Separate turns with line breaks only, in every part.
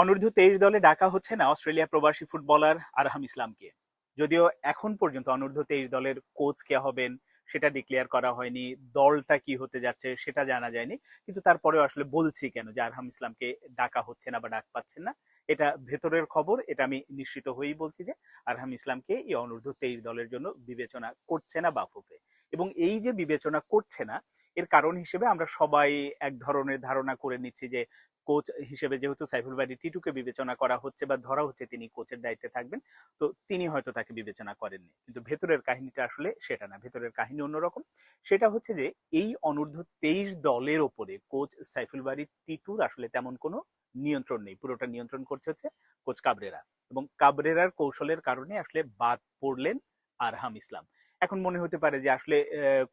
অনূর্ধ্ব তেইশ দলে ডাকা হচ্ছে না অস্ট্রেলিয়া প্রবাসী ফুটবলার আরহাম ইসলামকে। যদিও এখন পর্যন্ত অনূর্ধ্ব তেইশ দলের কোচ কে হবেন সেটা ডিক্লেয়ার করা হয়নি, দলটা কি হতে যাচ্ছে সেটা জানা যায়নি, কিন্তু তারপরেও আসলে বলছি কেন যে আরহাম ইসলামকে ডাকা হচ্ছে না বা ডাক পাচ্ছেন না, এটা ভেতরের খবর, এটা আমি নিশ্চিত হয়েই বলছি যে আরহাম ইসলামকে এই অনূর্ধ্ব তেইশ দলের জন্য বিবেচনা করছে না বাফুফে। এবং এই যে বিবেচনা করছে না এর কারণ হিসেবে আমরা সবাই এক ধরনের ধারণা করে নিচ্ছি যে, কোচ হিসেবে যেহেতু সাইফুল বাড়ি টিটুকে বিবেচনা করা হচ্ছে বা ধরা হচ্ছে তিনি কোচের দায়িত্বে থাকবেন, তো তিনি হয়তো তাকে বিবেচনা করেননি। কিন্তু ভেতরের কাহিনীটা আসলে সেটা না, ভেতরের কাহিনী অন্যরকম। সেটা হচ্ছে যে, এই অনূর্ধ্ব তেইশ দলের ওপরে কোচ সাইফুল বাড়ি টিটুর আসলে তেমন কোনো নিয়ন্ত্রণ নেই। পুরোটা নিয়ন্ত্রণ করছে হচ্ছে কোচ কাবরেরা। এবং কাবরেরার কৌশলের কারণে আসলে বাদ পড়লেন আরহাম ইসলাম। এখন মনে হতে পারে যে আসলে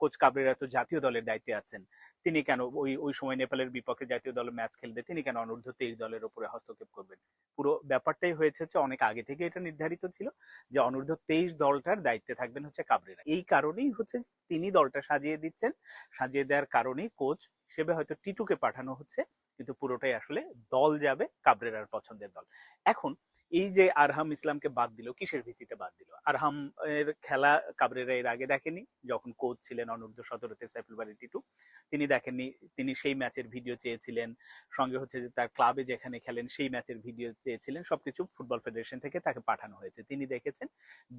কোচ কাবরেরা তো জাতীয় দলের দায়িত্বে আছেন। তিনি কেন ওই ওই সময় নেপালের বিপক্ষে জাতীয় দল ম্যাচ খেলবে, তিনি কেন অনূর্ধ্ব তেইশ দলের উপরে হস্তক্ষেপ করবেন? পুরো ব্যাপারটাই হয়েছে হচ্ছে অনেক আগে থেকে এটা নির্ধারিত ছিল যে অনূর্ধ্ব তেইশ দলটার দায়িত্বে থাকবেন হচ্ছে কাবরেরা। এই কারণেই হচ্ছে তিনি দলটা সাজিয়ে দিচ্ছেন। সাজিয়ে দেওয়ার কারণেই কোচ হিসেবে হয়তো টিটুকে পাঠানো হচ্ছে, কিন্তু পুরোটাই আসলে দল যাবে কাবরেরার পছন্দের দল। এখন এই যে আরহাম ইসলামকে বাদ দিল, কিসের ভিত্তিতে বাদ দিল? আরহাম এর খেলা কাবরেরা এর আগে দেখেনি, যখন কোচ ছিলেন অনূর্ধ্ব সতেরোতে সাইফুল বাড়ি টিটু, তিনি দেখেননি, তিনি সেই ম্যাচের ভিডিও চেয়েছিলেন, সঙ্গে হচ্ছে যে তার ক্লাবে যেখানে খেলেন সেই ম্যাচের ভিডিও চেয়েছিলেন, সবকিছু ফুটবল ফেডারেশন থেকে তাকে পাঠানো হয়েছে। তিনি দেখেছেন,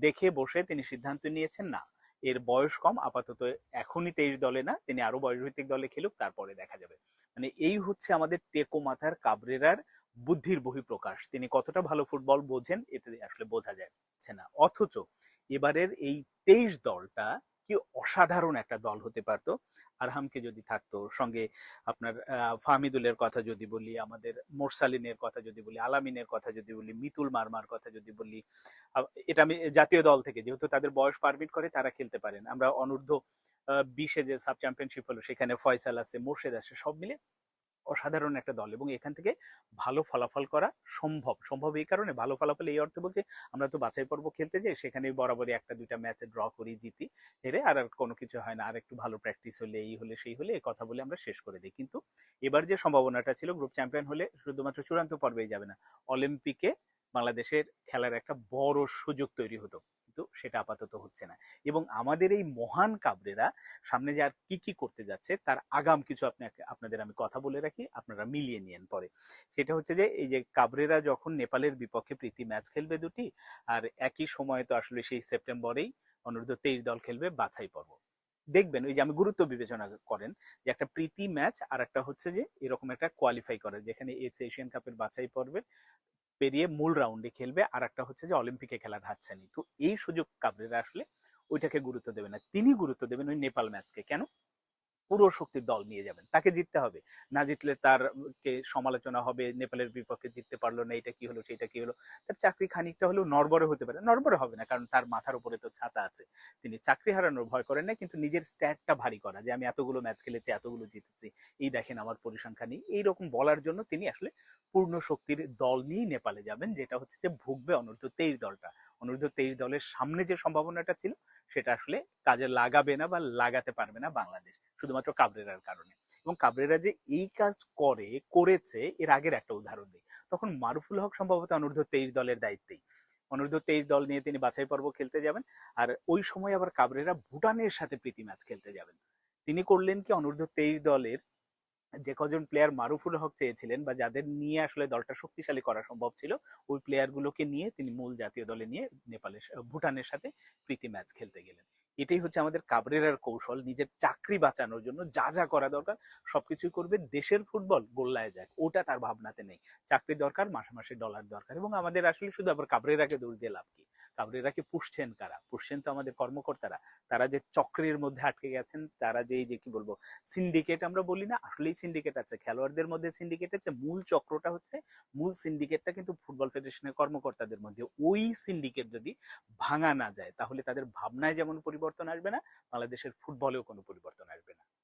দেখে বসে তিনি সিদ্ধান্ত নিয়েছেন, না, এর বয়স কম, আপাতত এখনই তেইশ দলে না, তিনি আরও বয়সভিত্তিক দলে খেলুক, তারপরে দেখা যাবে। মানে এই হচ্ছে আমাদের টেকো মাথার কাবরেরার বুদ্ধির বহিঃপ্রকাশ। তিনি কতটা ভালো ফুটবল বোঝেন এটা আসলে বোঝা যাচ্ছে না। অথচ এবারের এই তেইশ দলটা কি অসাধারণ একটা দল হতে পারতো। আরহামকে যদি থাকতো, সঙ্গে আপনার ফাহমিদুলের কথা যদি বলি, আমাদের মোরসালিনের কথা যদি বলি, আলামিনের কথা যদি বলি, মিতুল মারমার কথা যদি বলি এটা আমি জাতীয় দল থেকে, যেহেতু তাদের বয়স পারমিট করে, তারা খেলতে পারেন। আমরা অনূর্ধ্ব বিশে যে সাব চ্যাম্পিয়নশিপ হলো, সেখানে ফয়সাল আছে, মোর্শেদ আছে, সব মিলে অসাধারণ একটা দল এবং এখান থেকে ভালো ফলাফল করা সম্ভব। সম্ভব এই কারণে ভালো ফলাফল এই অর্থে বলছে, আমরা তো বাছাই পর্ব খেলতে যাই সেখানে বরাবরই একটা দুইটা ম্যাচে ড্র করি, জিতি। হেরে আর কোনো কিছু হয় না, আর একটু ভালো প্র্যাকটিস হলে, এই হলে, সেই হলে, এই কথা বলে আমরা শেষ করে দিই। কিন্তু এবার যে সম্ভাবনাটা ছিল গ্রুপ চ্যাম্পিয়ন হলে শুধুমাত্র চূড়ান্ত পর্বেই যাবে না অলিম্পিকে বাংলাদেশের খেলার একটা বড় সুযোগ তৈরি হতো। কিন্তু সেটা আপাতত হচ্ছে না। এবং আমাদের এই মহান কাবরেরা সামনে যে আর কি কি করতে যাচ্ছে, তার আগাম কিছু আপনাকে, আপনাদের আমি কথা বলে রাখি, আপনারা মিলিয়ে নিয়েন পরে। সেটা হচ্ছে যে, এই যে কাবরেরা যখন নেপালের বিপক্ষে প্রীতি ম্যাচ খেলবে দুটি, আর একই সময়ে তো আসলে সেই সেপ্টেম্বরেই অনূর্ধ্ব তেইশ দল খেলবে বাছাই পর্ব। দেখবেন, ওই যে আমি গুরুত্ব বিবেচনা করেন যে একটা প্রীতি ম্যাচ আর একটা হচ্ছে যে এরকম একটা কোয়ালিফাই করে যেখানে এস এশিয়ান কাপের বাছাই পর্বে পেরিয়ে মূল রাউন্ডে খেলবে। আর একটা হচ্ছে যে অলিম্পিকে খেলার হাতছানি তো এই সুযোগ কাবরেরা আসলে ওইটাকে গুরুত্ব দেবে না। তিনি গুরুত্ব দেবেন ওই নেপাল ম্যাচকে কেন? পুরো শক্তির দল নিয়ে যাবেন। তাকে জিততে হবে। না জিতলে তার কে সমালোচনা হবে, নেপালের বিপক্ষে জিততে পারল না এটা কি হলো সেটা কি হলো? তার চাকরি খানিকটা হলেও নরবরে হতে পারে। নরবরে হবে না, কারণ তার মাথার উপরে তো ছাতা আছে। তিনি চাকরি হারানোর ভয় করেন না কিন্তু নিজের স্ট্যাটটা ভারী করা, যে আমি এতগুলো ম্যাচ খেলেছি, এতগুলো জিতেছি, এই দেখেন আমার পরিসংখ্যান নেই। এইরকম বলার জন্য তিনি আসলে পূর্ণ শক্তির দল নিয়েই নেপালে যাবেন, যেটা হচ্ছে যে ভুগবে অনূর্ধ্ব তেইশ দলটা। অনূর্ধ্ব তেইশ দলের সামনে যে সম্ভাবনাটা ছিল, সেটা আসলে কাজে লাগাবে না বা লাগাতে পারবে না বাংলাদেশ। শুধুমাত্র কাবরেরার কারণে। এবং কাবরেরা যে এই কাজ করে, করেছে, এর আগের একটা উদাহরণ দিই। তখন মারুফুল হক সম্ভবত অনূর্ধ্ব তেইশ দলের দায়িত্বেই। অনূর্ধ্ব তেইশ দল নিয়ে তিনি বাছাই পর্ব খেলতে যাবেন আর ওই সময় আবার কাবরেরা ভুটানের সাথে প্রীতি ম্যাচ খেলতে যাবেন। তিনি করলেন কি, অনূর্ধ্ব তেইশ দলের যে কজন প্লেয়ার মারুফুল হক চেয়েছিলেন বা যাদের নিয়ে আসলে দলটা শক্তিশালী করা সম্ভব ছিল, ওই প্লেয়ার গুলোকে নিয়ে তিনি মূল জাতীয় দলে নিয়ে নেপালের ভুটানের সাথে প্রীতি ম্যাচ খেলতে গেলেন। এটাই হচ্ছে আমাদের কাবরেরার কৌশল, নিজের চাকরি বাঁচানোর জন্য যা যা করা দরকার, সবকিছুই করবে দেশের ফুটবল গোল্লায় যাক, ওটা তার ভাবনাতে নেই। চাকরি দরকার, মাসে মাসে ডলার দরকার এবং আমাদের আসলে শুধু আবার কাবরেরাকে দোষ দিয়ে লাভ কি? কাবরেরাকে পুষছেন কারা? পুষছেন তো আমাদের কর্মকর্তারা। তারা যে চক্রের মধ্যে আটকে গেছেন, তারা যে যে কি বলব সিন্ডিকেট আমরা বলি না, আসলেই সিন্ডিকেট আছে। খেলোয়াড়দের মধ্যে সিন্ডিকেট আছে, মূল চক্রটা হচ্ছে, মূল সিন্ডিকেটটা কিন্তু ফুটবল ফেডারেশনের কর্মকর্তাদের মধ্যে। ওই সিন্ডিকেট যদি ভাঙা না যায়, তাহলে তাদের ভাবনায় যেমন পরিবর্তন আসবে না, বাংলাদেশের ফুটবলেও কোনো পরিবর্তন আসবে না।